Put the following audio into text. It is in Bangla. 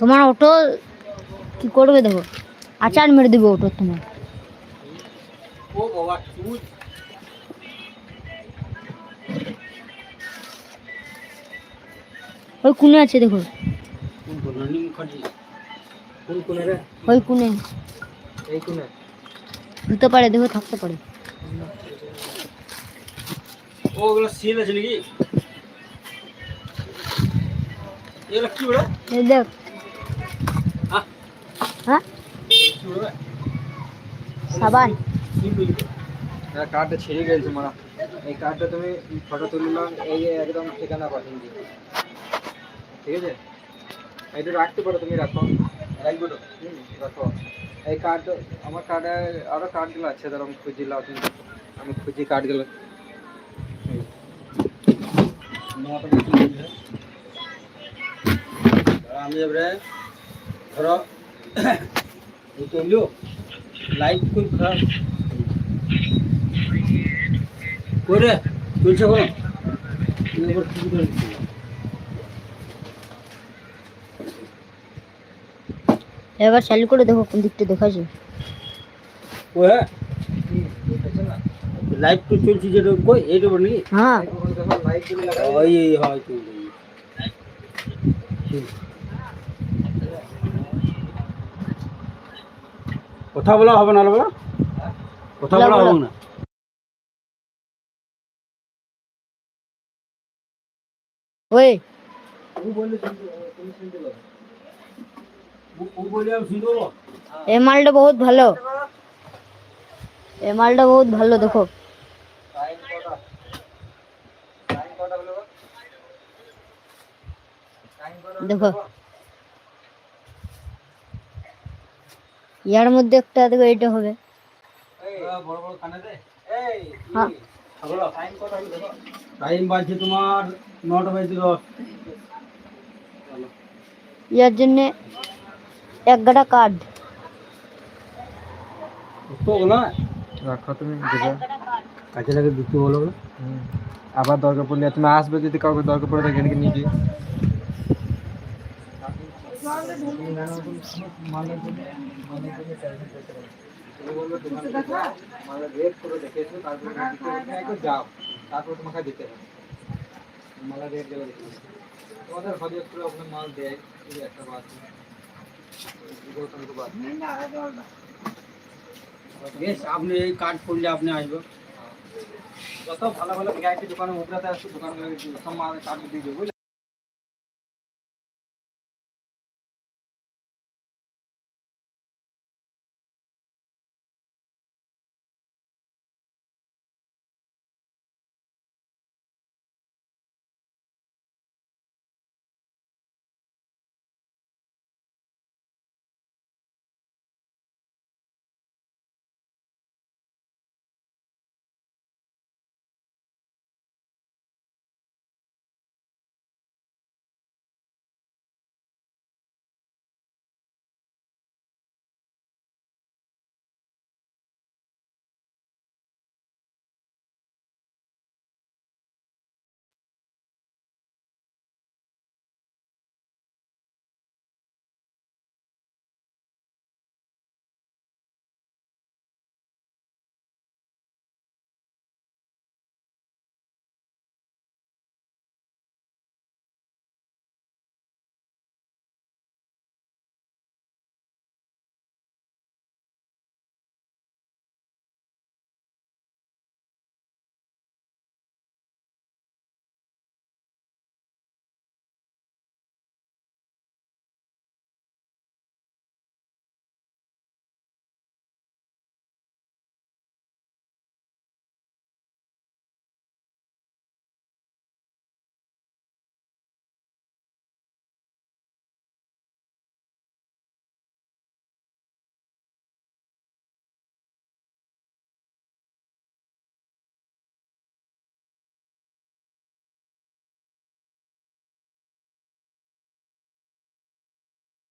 তোমার অটো কি করবে দেখো? আচার মেরে দেবে অটো তোমার ও বাবা ওই কোণে আছে দেখো। ওই কোণে। দিতে পারে দেখো থাকতে পারে। ওগুলো সিল আছে নাকি? এগুলো কি বলে দেখ হ্যাঁ হ্যাঁ কি বলে সাবান হ্যাঁ কার্ডটা ছিঁড়ে গেছে মারা। এই কার্ডটা তুমি ফটো তুললাম এই একদম ঠিকানা পাঠিয়ে দিই ঠিক আছে? এটা রাখতে পারো তুমি রাখো। রাখব তো হুম, রাখো। এই কার্ড আমার কার্ডে আরও কার্ডগুলো আছে ধরো আমি খুঁজিলাম তুমি দেখো। আমি খুঁজি কার্ডগুলো আমি এবারে ধরো এই তৈলো লাইট খুব খারাপ করে চলছে কোনো? এবার চালু করে দেখো কোন দিকটা দেখাচ্ছে। ও হ্যাঁ লাইট তো চলছে যেটা কই? এইটা বল হ্যাঁ। ওই হয় তো কথা বলা হবে না বলা। কথা বলা হবে না। ওই। এ মালটা বহুত ভালো। এ মালটা বহুত ভালো দেখো। দেখো। ইয়ার মধ্যে একটা দেখো এইটা হবে। বড় বড় কানে দে। এই হ্যাঁ। টাইম কটা হলো দেখো। টাইম বাজছে তোমার নটা বাজছে দশ। ইয়ার জন্য এক গাটা কার্ড রাখো তুমি কাজে লাগে দিতে হলো আবার দরকার পড়লে তুমি আসবে যদি কাউকে দরকার পড়ে এদিকে নিয়ে যাও তারপর তোমাকে দিতে হবে মালা রেট দেবে দেখে এসো। তোমাদের হজরত করে আপনার মাল দেয় এই একটা বাত গৌতম তো বাত বেশ আপনি এই কার্ড করলে আপনি আসবে যত ভালো ভালো ভিআইপি দোকানে উপরাতে আসছে দোকান সব মাল কার্ড দিয়ে দেবো বুঝলে?